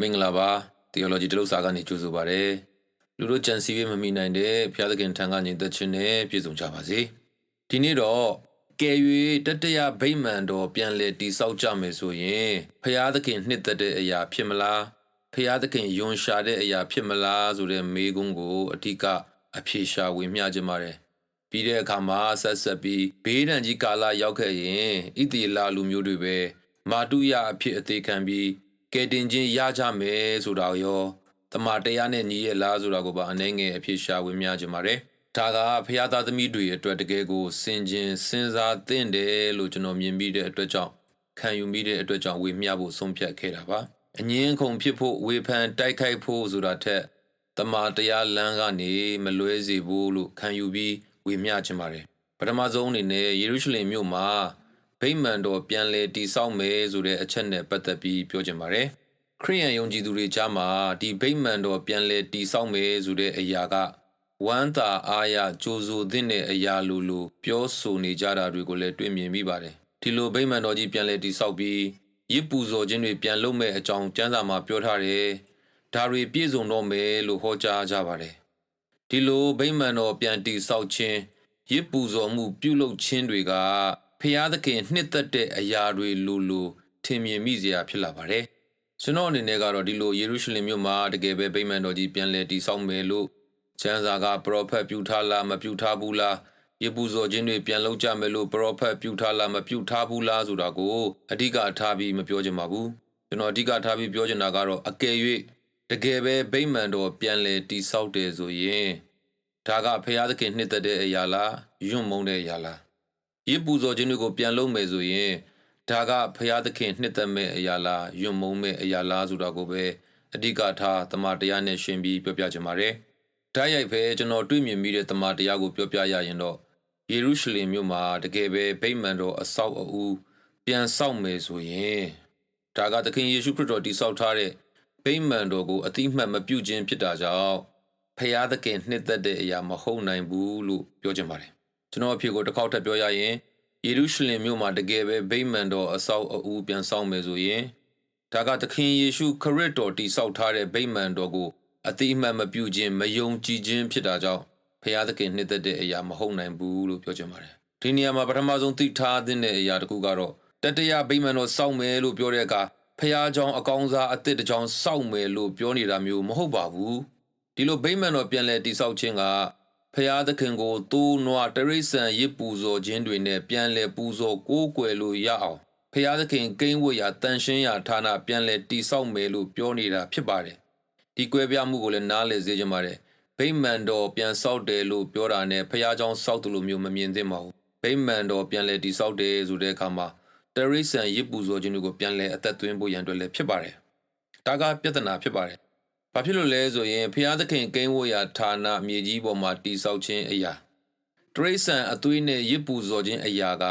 မင်္ဂလာပါ theology တလုတ်စာကနေကြိုဆိုပါရစေလူတို့ကြံစည်ရေးမမိနိုင်တဲ့ဘုရားသခင်ထံကညီသက်ခြင်းနဲ့ပြည့်စုံကြပါစေဒီနေ့တော့ကယ်၍တတရဗိမာန်တော်ပြန်လည်တည်ဆောက်ကြမယ်ဆိုရင်ဘုရားသခင်နှစ်သက်တဲ့အရာဖြစ်မလားဘုရားသခင်ယွန်ရှာတဲ့အရာဖြစ်မလားဆိုတဲ့မေးခွန်းကိုအဓိကအဖြေရှာဝေမျှခြင်းပါတယ်ပြီးတဲ့အခါမှာဆက်ဆက်ပြီးဘေးဒဏ်ကြီးကာလရောက်ခဲ့ရင်ဣတိလာလူမျိုးတွေပဲမာတုယအဖြစ်အသေးခံပြီး ကယ်တင်ခြင်းရကြမယ်ဆိုတာရောတမန်တရားနဲ့ညီရဲ့လားဆိုတာကိုပါအနေငယ်အဖြစ်ရှာဝင်များကြပါတယ်။ဒါကဖခင်သားသမီးတွေအတွက်တကယ်ကိုစင်ကျင်စဉ်းစားသင့်တယ်လို့ကျွန်တော်မြင်ပြီးတဲ့အတွက်ကြောင့်ခံယူမိတဲ့အတွက်ကြောင့်ဝေမျှဖို့ဆုံးဖြတ်ခဲ့တာပါ။အငင်းခုန်ဖြစ်ဖို့ဝေဖန်တိုက်ခိုက်ဖို့ဆိုတာထက်တမန်တရားလမ်းကနေမလွဲစေဘူးလို့ခံယူပြီးဝေမျှခြင်းပါတယ်။ပထမဆုံးအနေနဲ့ယေရုရှလင်မြို့မှာ ဗိမာန်တော်ပြန်လည်တည်ဆောက်မယ်ဆိုတဲ့အချက်နဲ့ပတ်သက်ပြီးပြောချင်ပါတယ်။ခရိယန်ယုံကြည်သူတွေကြားမှာဒီဗိမာန်တော်ပြန်လည်တည်ဆောက်မယ်ဆိုတဲ့အရာကဝမ်းသာအားရကြိုးဆိုတဲ့အရာလိုလိုပြောဆိုနေကြတာတွေကိုလည်းတွေ့မြင်မိပါတယ်။ဒီလိုဗိမာန်တော်ကြီးပြန်လည်တည်ဆောက်ပြီးရစ်ပူဇော်ခြင်းတွေပြန်လုပ်မဲ့အကြောင်းကျမ်းစာမှာပြောထားတယ်။ဒါတွေပြည့်စုံတော့မယ်လို့ဟောကြားကြပါတယ်။ဒီလိုဗိမာန်တော်ပြန်တည်ဆောက်ခြင်းရစ်ပူဇော်မှုပြုလုပ်ခြင်းတွေက ဖျားသခင်နှစ်သက်တဲ့အရာတွေလိုလိုထင်မြင်မိစရာဖြစ်လာပါတယ်။ကျွန်တော်အနေနဲ့ကတော့ဒီလိုယေရုရှလင်မြို့မှာတကယ်ပဲဗိမာန်တော်ကြီးပြန်လည်တည်ဆောက်မယ်လို့ကျမ်းစာကပရောဖက်ပြုထားလားမပြုထားဘူးလားယေပူဇော်ခြင်းတွေပြန်လုပ်ကြမယ်လို့ပရောဖက်ပြုထားလားမပြုထားဘူးလားဆိုတာကိုအဓိကထားပြီးမပြောချင်ပါဘူး။ကျွန်တော်အဓိကထားပြီးပြောချင်တာကတော့အကယ်၍တကယ်ပဲဗိမာန်တော်ပြန်လည်တည်ဆောက်တယ်ဆိုရင်ဒါကဖျားသခင်နှစ်သက်တဲ့အရာလားယွန့်မုန်းတဲ့အရာလား ရစ်ပူဇော်ခြင်းတွေကိုပြန်လုပ်မယ်ဆိုရင်ဒါကဖရာသခင်နှစ်သက်မဲ့အရာလားယွံမုံမဲ့အရာလားဆိုတာကိုပဲအဓိကထားတမန်တရားနဲ့ရှင်ပြီးပြောပြချင်ပါတယ်။ဓာတ်ရိုက်ပဲကျွန်တော်တွေ့မြင်မိတဲ့တမန်တရားကိုပြောပြရရင်တော့ယေရုရှလင်မြို့မှာတကယ်ပဲဗိမာန်တော်အဆောက်အဦပြန်ဆောက်မယ်ဆိုရင်ဒါကသခင်ယေရှုခရစ်တော်တည်ဆောက်ထားတဲ့ဗိမာန်တော်ကိုအတိမတ်မပြုခြင်းဖြစ်တာကြောင့်ဖရာသခင်နှစ်သက်တဲ့အရာမဟုတ်နိုင်ဘူးလို့ပြောချင်ပါတယ် ကျွန်တော်အဖြစ်ကိုတစ်ခေါက်ထပ်ပြောရရင်ယေရုရှလင်မြို့မှာတကယ်ပဲဗိမာန်တော်အဆောက်အဦပြန်ဆောက်မယ်ဆိုရင်ဒါကသခင်ယေရှုခရစ်တော်တည်ဆောက်ထားတဲ့ဗိမာန်တော်ကိုအတိအမှတ်မပြုခြင်းမယုံကြည်ခြင်းဖြစ်တာကြောင့်ဖျားသခင်နှစ်သက်တဲ့အရာမဟုတ်နိုင်ဘူးလို့ပြောချင်ပါတယ်ဒီနေရာမှာပထမဆုံးသိထားတဲ့အရာတစ်ခုကတော့တတရဗိမာန်တော်စောက်မယ်လို့ပြောတဲ့အခါဖះเจ้าအကောင်းစားအသစ်တစ်ကြောင်စောက်မယ်လို့ပြောနေတာမျိုးမဟုတ်ပါဘူးဒီလိုဗိမာန်တော်ပြန်လဲတိဆောက်ခြင်းက ဖျားသခင်ကိုသူ့နွားတရိษံရစ်ပူဇော်ခြင်းတွေနဲ့ပြန်လဲပူဇော်ကိုးကွယ်လို့ရအောင်ဖျားသခင်ကိန်းဝတ်ရာတန်ရှင်းရာဌာနပြန်လဲတိဆောက်မယ်လို့ပြောနေတာဖြစ်ပါတယ်ဒီကွဲပြားမှုကိုလည်းနားလည်စေချင်ပါတယ်ဗိမာန်တော်ပြန်ဆောက်တယ်လို့ပြောတာနဲ့ဖျားเจ้าဆောက်တယ်လို့မျိုးမမြင်သင့်ပါဘူးဗိမာန်တော်ပြန်လဲတိဆောက်တယ်ဆိုတဲ့အခါမှာတရိษံရစ်ပူဇော်ခြင်းတွေကိုပြန်လဲအသက်သွင်းဖို့ရန်အတွက်လည်းဖြစ်ပါတယ်ဒါကပြဿနာဖြစ်ပါတယ် ဘာဖြစ်လို့လဲဆိုရင်ဖျားသခင်ကိန်းဝတ်ရာဌာနမြေကြီးပေါ်မှာတိဆောက်ခြင်းအရာတရိษံအသွေးနဲ့ရစ်ပူဇော်ခြင်းအရာက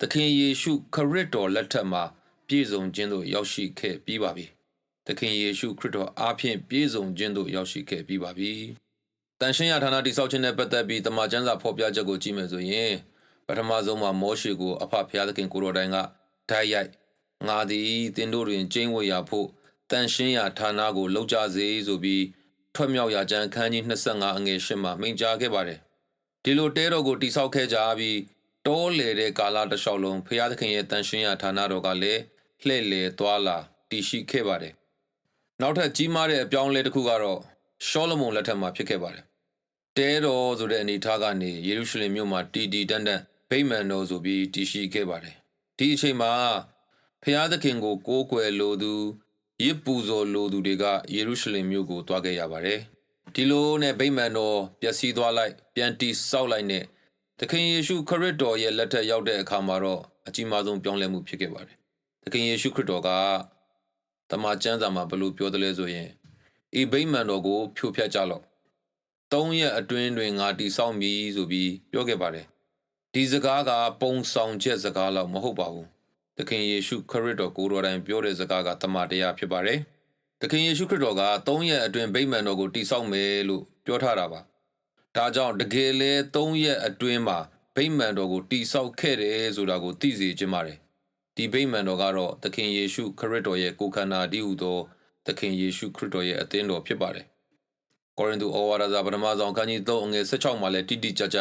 သခင်ယေရှုခရစ်တော်လက်ထက်မှာပြည့်စုံခြင်းသို့ရောက်ရှိခဲ့ပြီးပါပြီ။သခင်ယေရှုခရစ်တော်အားဖြင့်ပြည့်စုံခြင်းသို့ရောက်ရှိခဲ့ပြီးပါပြီ။တန်ရှင်းရဌာနတိဆောက်ခြင်းနဲ့ပတ်သက်ပြီးတမန်ကျမ်းစာဖော်ပြချက်ကိုကြည့်မယ်ဆိုရင်ပထမဆုံးမှာမောရှေကိုအဖဖျားသခင်ကိုတော်တိုင်ကဓာတ်ရိုက်ငါသည်တင်တို့တွင်ကျင်းဝေရာဖို့ တန်ရှင်းရာဌာနကိုလောက်ကြစေဆိုပြီးထွက်မြောက်ရာကျမ်းခန်းကြီး25အငယ်8မှာမိန့်ကြားခဲ့ပါတယ်ဒီလိုတဲတော်ကိုတိဆောက်ခဲ့ကြပြီးတောလေတဲ့ကာလတစ်လျှောက်လုံးဖျားသခင်ရဲ့တန်ရှင်းရာဌာနတော်ကလည်းလှည့်လည်သွားလာတည်ရှိခဲ့ပါတယ်နောက်ထပ်ကြီးမားတဲ့အပြောင်းအလဲတစ်ခုကတော့ရှောလမုန်လက်ထက်မှာဖြစ်ခဲ့ပါတယ်တဲတော်ဆိုတဲ့အနေအထားကနေယေရုရှလင်မြို့မှာတီတီတန်းတန်းဗိမာန်တော်ဆိုပြီးတည်ရှိခဲ့ပါတယ်ဒီအချိန်မှာဖျားသခင်ကိုကိုးကွယ်လိုသူ ရစ်ပူဇော်လိုသူတွေကယေရုရှလင်မြို့ကိုတွားခဲ့ရပါတယ်။ဒီလိုနဲ့ဗိမာန်တော်ပျက်စီးသွားလိုက်ပြန်တီဆောက်လိုက်နဲ့သခင်ယေရှုခရစ်တော်ရဲ့လက်ထက်ရောက်တဲ့အခါမှာတော့အကြီးမားဆုံးပြောင်းလဲမှုဖြစ်ခဲ့ပါတယ်။သခင်ယေရှုခရစ်တော်ကတမန်ကျမ်းစာမှာဘလို့ပြောတယ်လဲဆိုရင်ဤဗိမာန်တော်ကိုဖြိုဖျက်ကြလော့။သုံးရက်အတွင်းတွင်ငါတီဆောက်မည်ဆိုပြီးပြောခဲ့ပါတယ်။ဒီစကားကပုံဆောင်ချက်စကားလောက်မဟုတ်ပါဘူး။ သခင်ယေရှုခရစ်တော်ကိုယ်တော်တိုင်ပြောတဲ့စကားကတမန်တရားဖြစ်ပါတယ်။သခင်ယေရှုခရစ်တော်က၃ရက်အတွင်းဗိမာန်တော်ကိုတည်ဆောက်မယ်လို့ပြောထားတာပါ။ဒါကြောင့်တကယ်လဲ၃ရက်အတွင်းမှာဗိမာန်တော်ကိုတည်ဆောက်ခဲ့တယ်ဆိုတာကိုသိစေချင်ပါတယ်။ဒီဗိမာန်တော်ကတော့သခင်ယေရှုခရစ်တော်ရဲ့ကိုယ်ခန္ဓာတည်ဟူသောသခင်ယေရှုခရစ်တော်ရဲ့အသင်းတော်ဖြစ်ပါတယ်။ကောရိန္သုဩဝါဒစာပထမဆုံးအခန်းကြီး3အငယ်16မှာလည်းတိတိကျကျ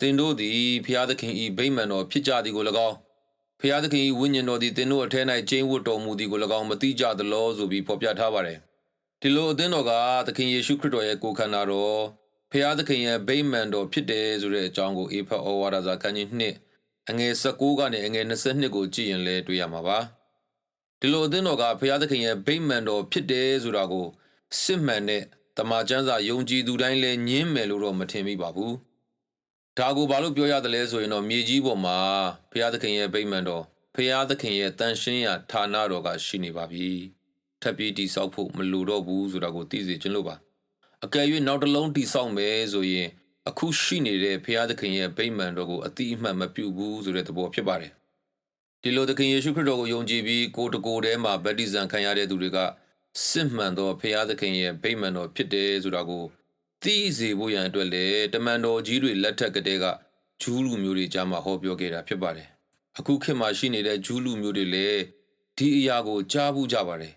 သင်တို့သည်ဖျားသခင်ဤဗိမာန်တော်ဖြစ်ကြသည်ကို၎င်း ဖျားသခင်ဤဝိညာဉ်တော်သည်သင်တို့အထက်၌ကျင်းဝတ်တော်မူသည်ကို၎င်းမသိကြသလောဆိုပြီးဖော်ပြထားပါတယ်။ဒီလိုအသင်းတော်ကသခင်ယေရှုခရစ်တော်ရဲ့ကိုယ်ခန္ဓာတော်ဖျားသခင်ရဲ့ဗိမာန်တော်ဖြစ်တယ်ဆိုတဲ့အကြောင်းကိုအေဖတ်ဩဝါဒစာအခန်းကြီး2အငယ်19ကနေအငယ်22ကိုကြည့်ရင်လည်းတွေ့ရမှာပါဒီလိုအသင်းတော်ကဘုရားသခင်ရဲ့ဗိမာန်တော်ဖြစ်တယ်ဆိုတာကိုစစ်မှန်တဲ့တမန်ကျမ်းစာယုံကြည်သူတိုင်းလည်းညင်းမယ်လို့တော့မထင်မိပါဘူး ဒါကိုဘာလို့ပြောရတယ်လဲဆိုရင်တော့မြေကြီးပေါ်မှာဘုရားသခင်ရဲ့ဗိမာန်တော်ဘုရားသခင်ရဲ့တန်ရှင်းရာဌာနတော်ကရှိနေပါပြီထပ်ပြီးတိဆောက်ဖို့မလိုတော့ဘူးဆိုတာကိုသိစေချင်လို့ပါအကယ်၍နောက်တစ်လုံးတိဆောက်မယ်ဆိုရင်အခုရှိနေတဲ့ဘုရားသခင်ရဲ့ဗိမာန်တော်ကိုအတိအမှတ်မပြုဘူးဆိုတဲ့သဘောဖြစ်ပါတယ်ဒီလိုသခင်ယေရှုခရစ်တော်ကိုယုံကြည်ပြီးကိုယ်တကိုယ်ထဲမှာဗတ္တိဇံခံရတဲ့သူတွေကစစ်မှန်သောဘုရားသခင်ရဲ့ဗိမာန်တော်ဖြစ်တယ်ဆိုတာကို သိစေဖို့ရန်အတွက်လေတမန်တော်ကြီးတွေလက်ထက်ကတည်းကဂျူးလူမျိုးတွေကြားမှာဟောပြောခဲ့တာဖြစ်ပါတယ်အခုခေတ်မှာရှိနေတဲ့ဂျူးလူမျိုးတွေလည်းဒီအရာကိုကြားဘူးကြပါတယ်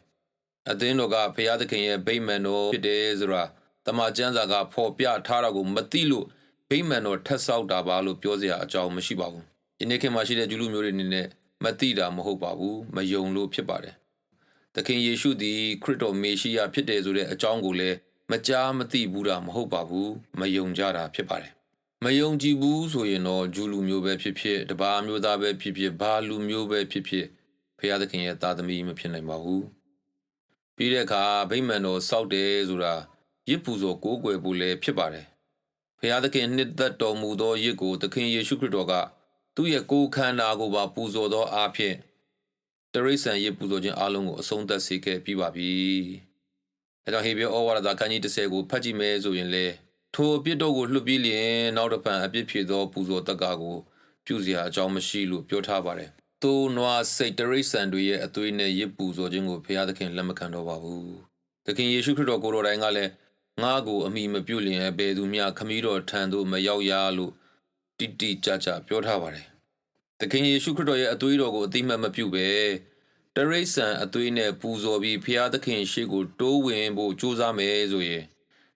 အသင်းတော်ကဘုရားသခင်ရဲ့ဗိမာန်တော်ဖြစ်တယ်ဆိုတာတမန်ကျမ်းစာကဖော်ပြထားတာကိုမသိလို့ဗိမာန်တော်ထက်ဆောက်တာပါလို့ပြောစရာအကြောင်းမရှိပါဘူး။ယနေ့ခေတ်မှာရှိတဲ့ဂျူးလူမျိုးတွေအနေနဲ့မသိတာမဟုတ်ပါဘူးမယုံလို့ဖြစ်ပါတယ်။သခင်ယေရှုသည်ခရစ်တော်မေရှိယဖြစ်တယ်ဆိုတဲ့အကြောင်းကိုလည်း မကြားမသိဘူးတာမဟုတ်ပါဘူးမယုံကြတာဖြစ်ပါတယ်။မယုံကြည်ဘူးဆိုရင်တော့ဂျူးလူမျိုးပဲဖြစ်ဖြစ်တပါးမျိုးသားပဲဖြစ်ဖြစ်ဘာလူမျိုးပဲဖြစ်ဖြစ်ဖခင်သခင်ရဲ့သားသမီးမဖြစ်နိုင်ပါဘူး။ပြီးတဲ့အခါဗိမာန်တော်စောက်တယ်ဆိုတာရစ်ပူဇော်ကိုးကွယ်ဖို့လည်းဖြစ်ပါတယ်။ဖခင်သခင်နှစ်သက်တော်မူသောရစ်ကိုသခင်ယေရှုခရစ်တော်ကသူ့ရဲ့ကိုယ်ခန္ဓာကိုပါပူဇော်သောအားဖြင့်တရိษံရစ်ပူဇော်ခြင်းအလုံးကိုအဆုံးသတ်စေခဲ့ပြီးပါပြီ။ အဲကြောင့်ဟေဘရဲဩဝါဒခန်းကြီး30ကိုဖတ်ကြည့်မယ်ဆိုရင်လေထိုအပြစ်တို့ကိုလွှတ်ပြီးလျင်နောက်တစ်ဖန်အပြစ်ဖြေသောပူဇော်တက္ကကိုပြုစရာအကြောင်းမရှိလို့ပြောထားပါတယ်။သို့နွားစိတ်တရိษံတွေရဲ့အသွေးနဲ့ရစ်ပူဇော်ခြင်းကိုဘုရားသခင်လက်မခံတော့ပါဘူး။သခင်ယေရှုခရစ်တော်ကိုယ်တော်တိုင်ကလည်းငါ့ကိုအမိမပြုတ်လျင်ဘယ်သူမျှခမည်းတော်ထံသို့မရောက်ရလို့တိတိကျကျပြောထားပါတယ်။သခင်ယေရှုခရစ်တော်ရဲ့အသွေးတော်ကိုအတိမတ်မပြုတ်ပဲ တရိษံအသွေးနဲ့ပူဇော်ပြီးဖျားသခင်ရှေ့ကိုတိုးဝင်ဖို့ကြိုးစားမယ်ဆိုရင်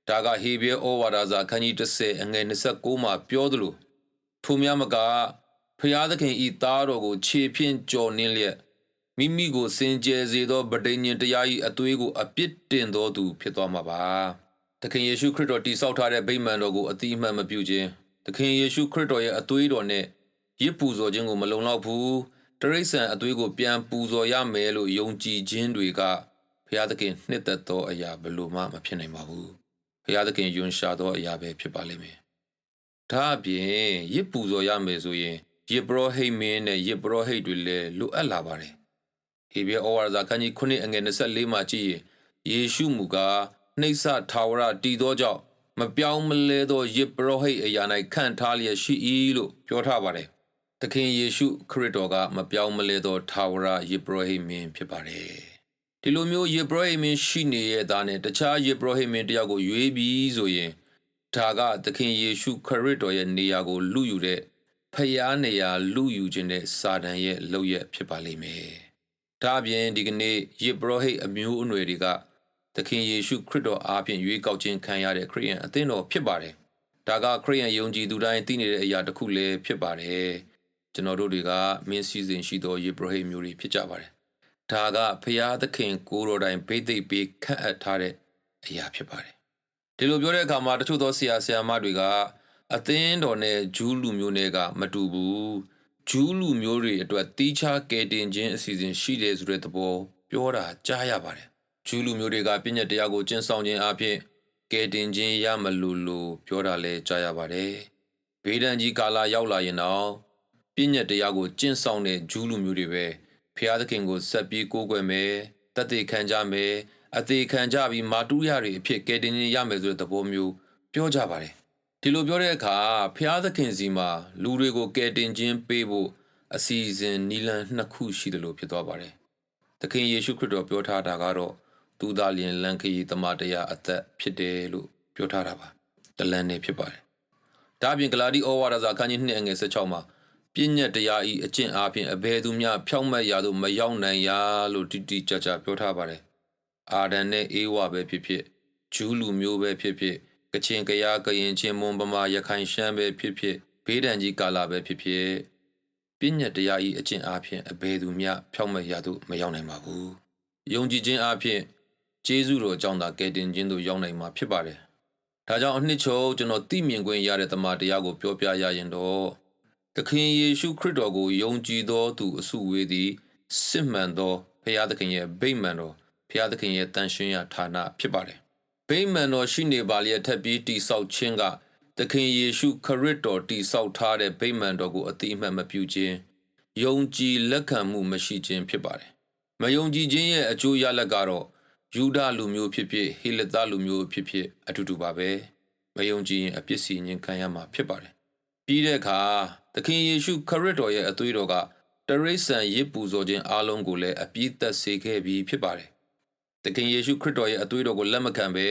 ဒါကဟေဘရဲဩဝါဒစာခန်းကြီး30အငယ်26မှာပြောသလိုထိုများမကဖျားသခင်ဤသားတော်ကိုခြေဖြင့်ကြော်နှင်းလျက်မိမိကိုစင်ကြယ်စေသောဗဒိညင်တရား၏အသွေးကိုအပြစ်တင်တော်သူဖြစ်သွားမှာပါသခင်ယေရှုခရစ်တော်တည်ဆောက်ထားတဲ့ဗိမာန်တော်ကိုအတိအမှတ်မပြုခြင်းသခင်ယေရှုခရစ်တော်ရဲ့အသွေးတော်နဲ့ရစ်ပူဇော်ခြင်းကိုမလုံလောက်ဘူး တရိษံအသွေးကိုပြန်ပူဇော်ရမယ်လို့ယုံကြည်ခြင်းတွေကဘုရားသခင်နှစ်သက်သောအရာဘယ်လိုမှမဖြစ်နိုင်ပါဘူးဘုရားသခင်ယွန်ရှာသောအရာပဲဖြစ်ပါလိမ့်မယ်ဒါအပြင်ရစ်ပူဇော်ရမယ်ဆိုရင်ယစ်ပရောဟိတ်မင်းနဲ့ယစ်ပရောဟိတ်တွေလည်းလိုအပ်လာပါတယ်ဟေဘရဲဩဝါဒစာခန်းကြီး9အငယ်24မှာကြည့်ရင်ယေရှုမူကားနှိမ့်ဆထာဝရတည်သောကြောင့်မပြောင်းမလဲသောယစ်ပရောဟိတ်အရာ၌ခန့်ထားလျက်ရှိ၏လို့ပြောထားပါတယ်။ သခင်ယေရှုခရစ်တော်ကမပြောင်းမလဲသောထာဝရယစ်ပရောဟိတ်မင်းဖြစ်ပါတယ်။ဒီလိုမျိုးယစ်ပရောဟိတ်မင်းရှိနေရဲ့သားနဲ့တခြားယစ်ပရောဟိတ်မင်းတယောက်ကိုရွေးပြီးဆိုရင်ဒါကသခင်ယေရှုခရစ်တော်ရဲ့နေရာကိုလူယူတဲ့ဖျားနေရာလူယူခြင်းတဲ့စာတန်ရဲ့လုပ်ရက်ဖြစ်ပါလိမ့်မယ်။ဒါအပြင်ဒီကနေ့ယစ်ပရောဟိတ်အမျိုးအနွယ်တွေကသခင်ယေရှုခရစ်တော်အားဖြင့်ရွေးကောက်ခြင်းခံရတဲ့ခရိယန်အသင်းတော်ဖြစ်ပါတယ်။ဒါကခရိယန်ယုံကြည်သူတိုင်းသိနေတဲ့အရာတစ်ခုလည်းဖြစ်ပါတယ်။ ကျွန်တော်တို့တွေကမင်းစည်းစိမ်ရှိသောယေဘရဟိမျိုးတွေဖြစ်ကြပါတယ်။ဒါကဖျားသခင်ကိုတော်တိုင်ဗိသိက်ပေးခန့်အပ်ထားတဲ့အရာဖြစ်ပါတယ်။ဒီလိုပြောတဲ့အခါမှာတချို့သောဆရာဆရာမတွေကအသင်းတော်နဲ့ဂျူးလူမျိုးတွေကမတူဘူး။ဂျူးလူမျိုးတွေအတွက်တီးခြားကယ်တင်ခြင်းအစီအစဉ်ရှိတယ်ဆိုတဲ့သဘောပြောတာကြားရပါတယ်ဂျူးလူမျိုးတွေကပြည့်ညက်တရားကိုကျင့်ဆောင်ခြင်းအပြင်ကဲတင်ခြင်းရမလို့လို့ပြောတာလဲကြားရပါတယ်။ဘေးဒဏ်ကြီးကာလရောက်လာရင်တော့ ပြည့်ညက်တရားကိုကျင့်ဆောင်တဲ့ဂျူးလူမျိုးတွေပဲဖျားသခင်ကိုဆက်ပြီးကိုးကွယ်မယ်တတ်သိခံကြမယ်အသေးခံကြပြီးမာတူးရတွေအဖြစ်ကဲတင်ခြင်းရမယ်ဆိုတဲ့သဘောမျိုးပြောကြပါတယ်။ဒီလိုပြောတဲ့အခါဖျားသခင်စီမှာလူတွေကိုကဲတင်ခြင်းပေးဖို့အစီအစဉ်နီလန်နှစ်ခုရှိတယ်လို့ဖြစ်သွားပါတယ်။သခင်ယေရှုခရစ်တော်ပြောထားတာကတော့သူသာလျင်လန်ခရီတမတရားအသက်ဖြစ်တယ်လို့ပြောထားတာပါတလန်နေဖြစ်ပါတယ်ဒါအပြင်ဂလာတိဩဝါဒစာအခန်းကြီး2အငယ်16မှာ ပြည့်ညက်တရားဤအကျင့်အားဖြင့်အဘယ်သူမျှဖြောင့်မတ်ရာသို့မရောက်နိုင်ရာလို့တိတိကျကျပြောထားပါတယ်အာဒန်နဲ့အေးဝပဲဖြစ်ဖြစ်ဂျူးလူမျိုးပဲဖြစ်ဖြစ်ကချင်ကယားကရင်ချင်းမွန်ဗမာရခိုင်ရှမ်းပဲဖြစ်ဖြစ်ဘေးဒဏ်ကြီးကာလာပဲဖြစ်ဖြစ်ပြည့်ညတ်တရားဤအကျင့်အားဖြင့်အဘယ်သူမျှဖြောက်မဲ့ရသို့မရောက်နိုင်ပါဘူးယုံကြည်ခြင်းအားဖြင့်ကျေးဇူးတော်ကြောင့်သာကယ်တင်ခြင်းသို့ရောက်နိုင်မှာဖြစ်ပါတယ်ဒါကြောင့်အနှစ်ချုပ်ကျွန်တော်သိမြင်ခွင့်ရတဲ့တမန်တရားကိုပြောပြရရင်တော့ သခင်ယေရှုခရစ်တော်ကိုယုံကြည်သောသူအစုဝေးသည်စစ်မှန်သောဖခင်သခင်ရဲ့ဗိမ္မာန်တော်ဖခင်သခင်ရဲ့တန်ရှင်းရာဌာနဖြစ်ပါတယ်ဗိမ္မာန်တော်ရှိနေပါလျက်ထပ်ပြီးတိဆောက်ခြင်းကသခင်ယေရှုခရစ်တော်တိဆောက်ထားတဲ့ဗိမ္မာန်တော်ကိုအတိအမှတ်မပြုခြင်းယုံကြည်လက်ခံမှုမရှိခြင်းဖြစ်ပါတယ်မယုံကြည်ခြင်းရဲ့အကျိုးရလဒ်ကတော့ယူဒလူမျိုးဖြစ်ဖြစ်ဟေလသလူမျိုးဖြစ်ဖြစ်အတူတူပါပဲမယုံကြည်ရင်အပြစ်စီရင်ခံရမှာဖြစ်ပါတယ်ပြီးတဲ့အခါ သခင်ယေရှုခရစ်တော်ရဲ့အသွေးတော်ကတရိษံရစ်ပူဇော်ခြင်းအားလုံးကိုလည်းအပြည့်သက်စေခဲ့ပြီးဖြစ်ပါတယ်သခင်ယေရှုခရစ်တော်ရဲ့အသွေးတော်ကိုလက်မခံဘဲ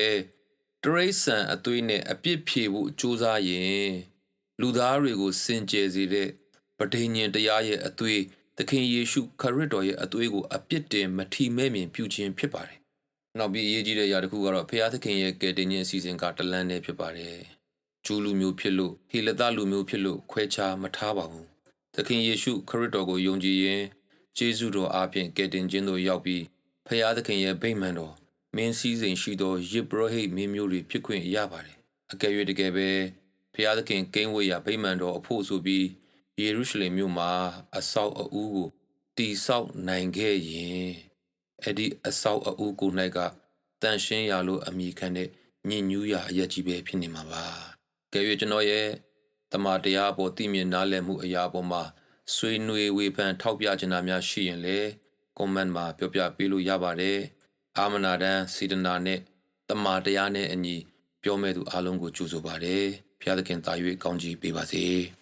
တရိษံအသွေးနဲ့အပြစ်ဖြေဖို့ကြိုးစားရင်လူသားတွေကိုစင်ကြယ်စေတဲ့ပဋိညာဉ်တရားရဲ့အသွေးသခင်ယေရှုခရစ်တော်ရဲ့အသွေးကိုအပြစ်တင်မထီမဲ့မြင်ပြုခြင်းဖြစ်ပါတယ်နောက်ပြီးအရေးကြီးတဲ့အရာတစ်ခုကတော့ဖခင်သခင်ရဲ့ကယ်တင်ခြင်းအစီအစဉ်ကတလန်းနဲ့ဖြစ်ပါတယ်။ ဂျူးလူမျိုးဖြစ်လို့ဟေလသလူမျိုးဖြစ်လို့ခွဲခြားမထားပါဘူး။သခင်ယေရှုခရစ်တော်ကိုယုံကြည်ရင်ဂျေဇုတော်အားဖြင့်ကယ်တင်ခြင်းသို့ရောက်ပြီးဖခင်သခင်ရဲ့ဗိမ္မာန်တော်မင်းစည်းစိမ်ရှိသောယေဘရဟိတ်မင်းမျိုးတွေဖြစ်ခွင့်ရပါတယ်။အကယ်၍တကယ်ပဲဖခင်သခင်ကိန်းဝေးရာဗိမ္မာန်တော်အဖို့ဆိုပြီးယေရုရှလင်မြို့မှာအဆောက်အဦကိုတိဆောက်နိုင်ခဲ့ရင်အဲ့ဒီအဆောက်အဦကို၌ကတန်ရှင်းရလို့အမိခံတဲ့ညင်ညူးရာအရက်ကြီးပဲဖြစ်နေမှာပါ။ ကဲ၍ကျွန်တော်ရဲ့တမန်တရားပေါ်သိမြင်နားလည်မှုအရာပေါ်မှာဆွေးနွေးဝေဖန်ထောက်ပြချင်တာများရှိရင်လည်း comment မှာပြောပြပေးလို့ရပါတယ်။အာမနာတန်စေတနာနဲ့တမန်တရားနဲ့အညီပြောမဲ့သူအားလုံးကိုကြိုဆိုပါတယ်။ဖျားသခင်တာ၍ကောင်းကြီးပေးပါစေ။